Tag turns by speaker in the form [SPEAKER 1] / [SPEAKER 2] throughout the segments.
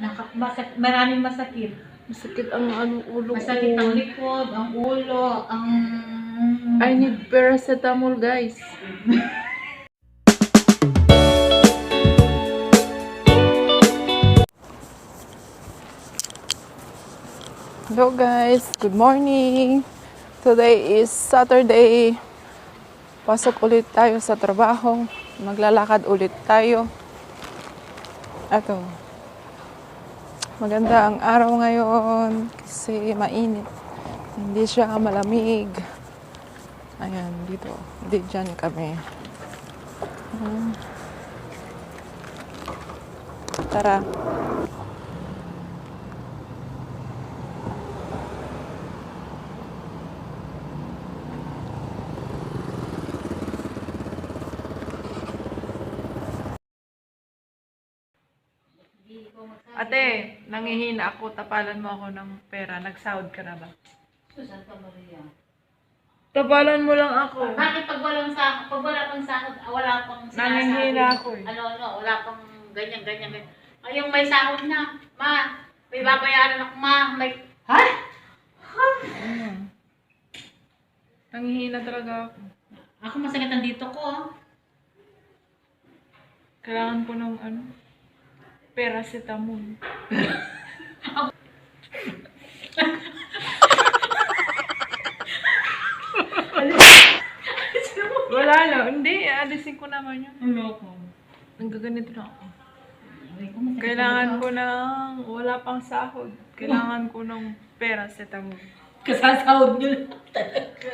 [SPEAKER 1] Naka, masakit, maraming masakit.
[SPEAKER 2] Masakit ang ano, ulo
[SPEAKER 1] Masakit ang
[SPEAKER 2] ko.
[SPEAKER 1] likod, ang ulo, ang...
[SPEAKER 2] I need paracetamol, guys. Hello guys, good morning. Today is Saturday. Pasok ulit tayo sa trabaho. Maglalakad ulit tayo. Ato. Maganda ang araw ngayon kasi mainit. Hindi siya malamig. Ayan, dito. Hindi dyan kami. Hmm. Tara. Ate, nangihina ako. Tapalan mo ako ng pera. Nagsahod ka na ba?
[SPEAKER 1] Santa Maria.
[SPEAKER 2] Tapalan mo lang ako.
[SPEAKER 1] Bakit pag walang sa pag wala pang sahod, ah, wala pang
[SPEAKER 2] Nanginghina ako eh.
[SPEAKER 1] Ano, ano, wala pang ganyan, ganyan, ganyan. Ngayong may sahod na, ma, may babayaran ako, ma, may... Ha?
[SPEAKER 2] Mm. Nangihina talaga ako.
[SPEAKER 1] Ako masakit dito ko, ah.
[SPEAKER 2] Kailangan ko ng ano, paracetamol. Wala lang. Hindi, alisin ko naman yun.
[SPEAKER 1] Ang loko.
[SPEAKER 2] Nagaganito na ako. Kailangan
[SPEAKER 1] ang
[SPEAKER 2] ko ng, wala pang sahod. Kailangan ko ng paracetamol.
[SPEAKER 1] Kasasahod nyo lang talaga.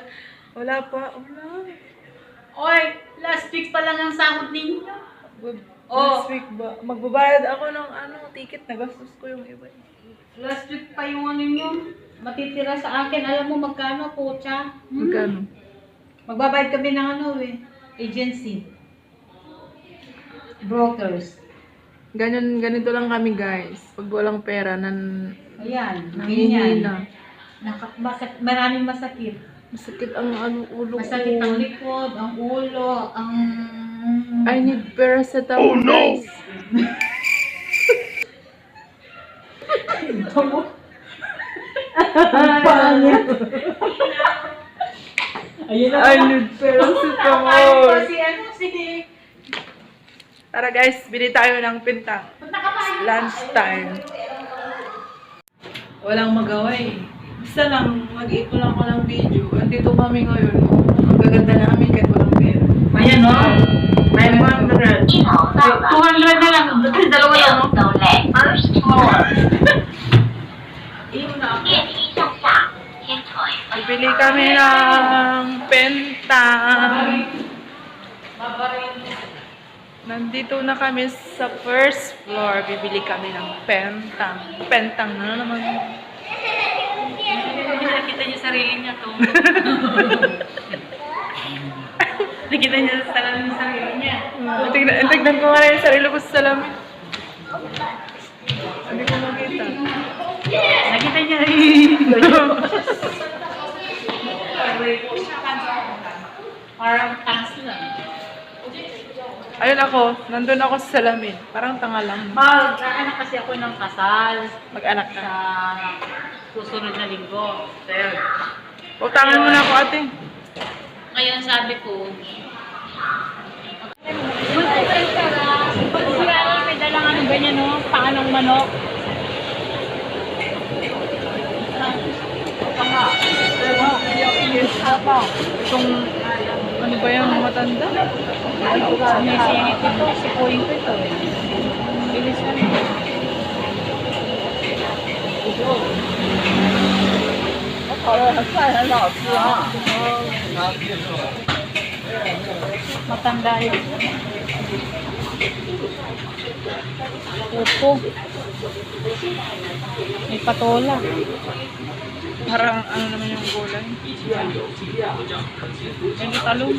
[SPEAKER 2] Wala pa, wala.
[SPEAKER 1] Oy, last week pa lang ang sahod ninyo.
[SPEAKER 2] Oh. Last week ba? Magbabayad ako ng ano, ticket. Nagastos ko yung iba.
[SPEAKER 1] Last week pa yung ano nyo. Matitira sa akin. Alam mo magkano, kutsa? Hmm?
[SPEAKER 2] Magkano?
[SPEAKER 1] Magbabayad kami ng ano eh. Agency. Brokers.
[SPEAKER 2] Ganyan, ganito lang kami guys. Pag walang pera, nan,
[SPEAKER 1] Ayan. Ganyan.
[SPEAKER 2] nangihina.
[SPEAKER 1] Naka, masak, maraming masakit.
[SPEAKER 2] Masakit ang ano, ulo
[SPEAKER 1] Masakit ang
[SPEAKER 2] ko.
[SPEAKER 1] likod, ang ulo, ang...
[SPEAKER 2] I need paracetamol guys.
[SPEAKER 1] Ayun
[SPEAKER 2] I need paracetamol.
[SPEAKER 1] si ano, si...
[SPEAKER 2] Tara guys, bili tayo ng
[SPEAKER 1] pa.
[SPEAKER 2] Lunch time. Walang magawa eh. Basta lang, mag-ipon lang ako ng video. Andito kami ngayon. oh. Ang gaganda namin kahit walang pera.
[SPEAKER 1] Ayan o. May
[SPEAKER 3] 500.
[SPEAKER 1] 200 na lang. Kasi dalawa lang.
[SPEAKER 3] The first floor.
[SPEAKER 2] Bili kami ng pentang. Nandito na kami sa first floor. Bibili kami ng pentang. Pentang na naman.
[SPEAKER 1] Nakita niyo sarili niya to.
[SPEAKER 2] tignan, tignan ko nga na yung sarili ko sa salamin. Hindi ko makita.
[SPEAKER 1] Nakita niya. Parang tangs lang.
[SPEAKER 2] Ayun ako, nandun ako sa salamin. Parang tanga lang.
[SPEAKER 1] Mag-anak kasi ako ng kasal
[SPEAKER 2] Mag-anak
[SPEAKER 1] sa
[SPEAKER 2] ka.
[SPEAKER 1] susunod na linggo. Third.
[SPEAKER 2] Utangan mo na ako ate.
[SPEAKER 1] Ngayon sabi ko, pag siya may dalang ano ganyan no, paanong manok.
[SPEAKER 2] Itong, ano ba yung matanda?
[SPEAKER 1] Sumisingit ito, si Kuya ko ito. Bilis na rin. Matanda yun. Opo. May patola.
[SPEAKER 2] Parang ano naman yung gulay.
[SPEAKER 1] May talong.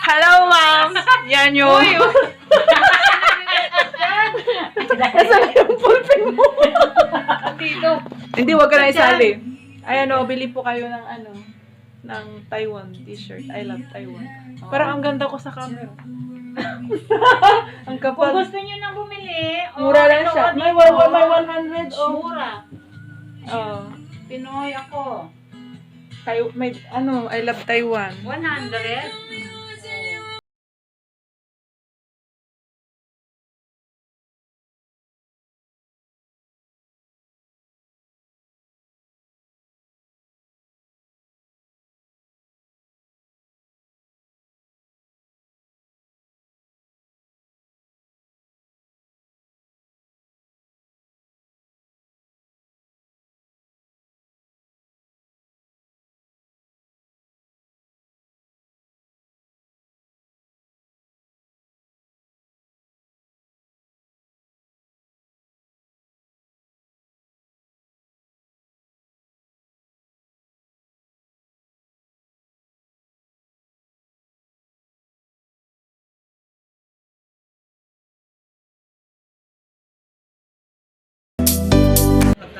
[SPEAKER 2] Hello ma'am! Yan yun. Nasaan yung pulpin mo?
[SPEAKER 1] Dito.
[SPEAKER 2] Hindi, wag ka na isali. Ayan o, bili po kayo ng ano. ng Taiwan t-shirt. I love Taiwan. Parang ang ganda ko sa camera. ang
[SPEAKER 1] Kung
[SPEAKER 2] kapal.
[SPEAKER 1] gusto nyo nang bumili, oh,
[SPEAKER 2] Mura lang
[SPEAKER 1] ito,
[SPEAKER 2] siya. May, wa- may 100 oh.
[SPEAKER 1] Mura.
[SPEAKER 2] Oh.
[SPEAKER 1] Pinoy ako.
[SPEAKER 2] Tai- may, ano, I love Taiwan.
[SPEAKER 1] 100.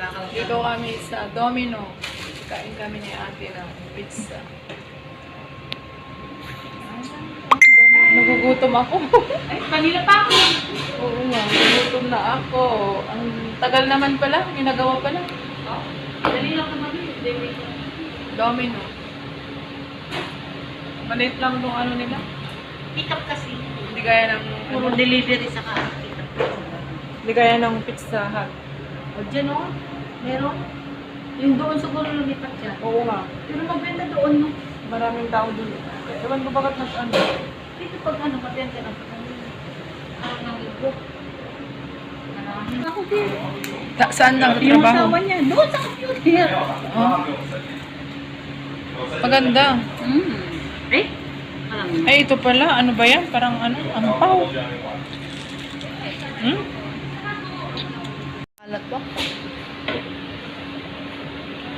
[SPEAKER 2] Dito kami sa Domino. Kain kami ni ate ng pizza. Nagugutom ako.
[SPEAKER 1] Ay, kanina pa ako.
[SPEAKER 2] Oo nga, nagugutom na ako. Ang tagal naman pala, ginagawa pala.
[SPEAKER 1] Dali lang naman yun.
[SPEAKER 2] Domino. Maliit lang nung ano nila.
[SPEAKER 1] Pick up kasi.
[SPEAKER 2] Hindi gaya ng,
[SPEAKER 1] Puro
[SPEAKER 2] ano,
[SPEAKER 1] delivery sa ka.
[SPEAKER 2] Hindi gaya ng pizza hut.
[SPEAKER 1] O dyan o. Meron. Yung doon siguro lumipat siya.
[SPEAKER 2] Oo nga,
[SPEAKER 1] Pero magbenta doon no.
[SPEAKER 2] maraming tao dun. Ewan ko bakit mas ano.
[SPEAKER 1] Dito pag ano, matenta na pag ano. Ang nang libo. Marami. Ako din.
[SPEAKER 2] Ta- saan lang
[SPEAKER 1] Yung asawa niya, doon sa computer.
[SPEAKER 2] Oh. Maganda.
[SPEAKER 1] Hmm. Eh? Marami.
[SPEAKER 2] Ay, ito pala. Ano ba yan? Parang ano? Ang pau. Hmm? Alat ba?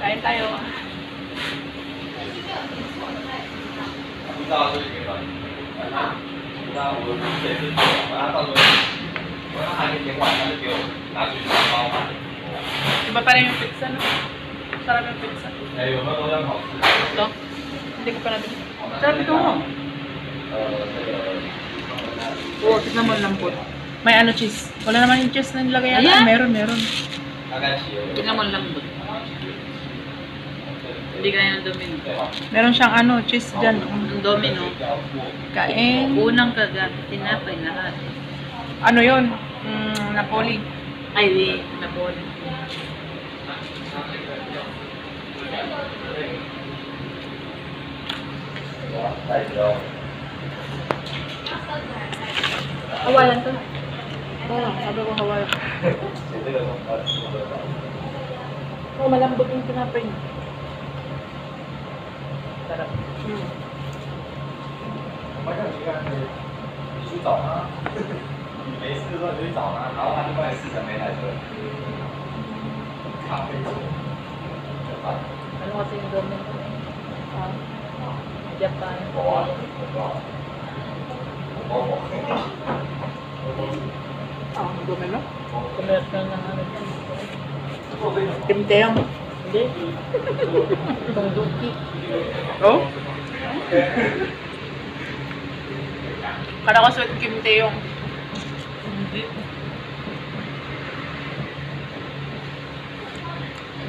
[SPEAKER 2] Kain tayo. Iba pa rin yung pizza, no? Sarap yung pizza. Ito? Hindi ko pa natin. Sarap ito mo.
[SPEAKER 1] Oo, tignan mo lambot.
[SPEAKER 2] May ano cheese. Wala naman yung cheese na nilagay yata. Meron, meron.
[SPEAKER 1] Tignan mo lambot. Hindi kaya ng domino.
[SPEAKER 2] Meron siyang ano, cheese dyan.
[SPEAKER 1] Ang domino,
[SPEAKER 2] Kain.
[SPEAKER 1] unang kagat, tinapay lahat.
[SPEAKER 2] Ano yun? Mm, Napoli.
[SPEAKER 1] Ay, di, napoli.
[SPEAKER 2] Hawayan to. Oo, sabi ko hawayan. Oh, malambot yung tinapay niya. 在那。
[SPEAKER 4] 嗯。我叫你干的，你去找他。你没事的时候你去找他，然后他就帮你试成来车。咖啡车。就办。
[SPEAKER 1] 那我这个都没。
[SPEAKER 4] 好。一般。好啊，很好。哦，我明
[SPEAKER 2] 啦，咁
[SPEAKER 1] 咪上下
[SPEAKER 2] 嚟。咁正。
[SPEAKER 1] Hindi. Itong duki.
[SPEAKER 2] Oh? Kala ko sweet kimteyong.
[SPEAKER 1] Hindi.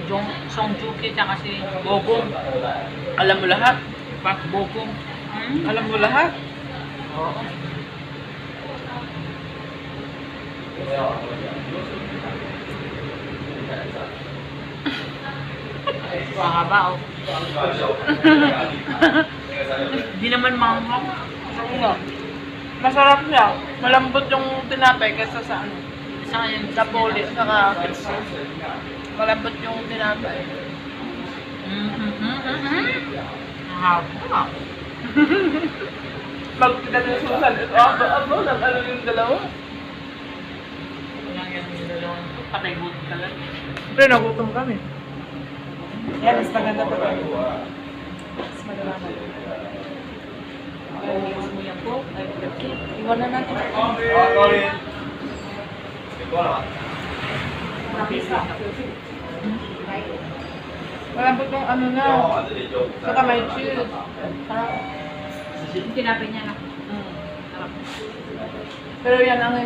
[SPEAKER 1] Jong, Songjuki tsaka si Bogong.
[SPEAKER 2] Alam mo lahat.
[SPEAKER 1] Park Bogong. Hmm?
[SPEAKER 2] Alam mo lahat.
[SPEAKER 1] Oo. Mahaba oh. Hindi naman manghang.
[SPEAKER 2] Nga. Masarap siya. Malambot yung tinapay kaysa sa ano.
[SPEAKER 1] Sa kanya
[SPEAKER 2] Sa poli, saka pizza. Malambot yung tinapay.
[SPEAKER 1] Mahaba.
[SPEAKER 2] Pag pinasusan, ito abo-abo lang ano yung dalawa.
[SPEAKER 1] Walang yan yung dalawang patay buti talaga.
[SPEAKER 2] Pero nagutom kami. ya mas maganda po. Mas malalaman.
[SPEAKER 1] Iwan
[SPEAKER 2] na natin.
[SPEAKER 4] Okay. Okay. Ito na. Nakisa.
[SPEAKER 1] Walang
[SPEAKER 2] po itong ano na. Saka may cheese. Sarap.
[SPEAKER 1] Kinapin niya na.
[SPEAKER 2] Pero yan ang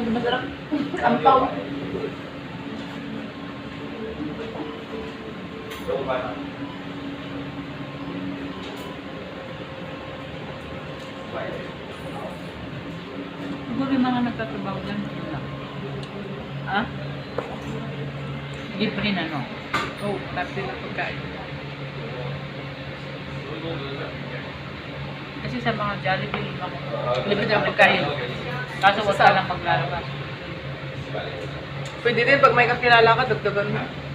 [SPEAKER 1] Siguro yung mga nagtatrabaho dyan, lang.
[SPEAKER 2] Ah?
[SPEAKER 1] Libre na, no?
[SPEAKER 2] Oh, tapos na pagkain.
[SPEAKER 1] Kasi sa mga Jollibee, mga libre na pagkain. Kaso wag ka lang maglalabas.
[SPEAKER 2] Pwede din pag may kakilala ka, dagdagan mo.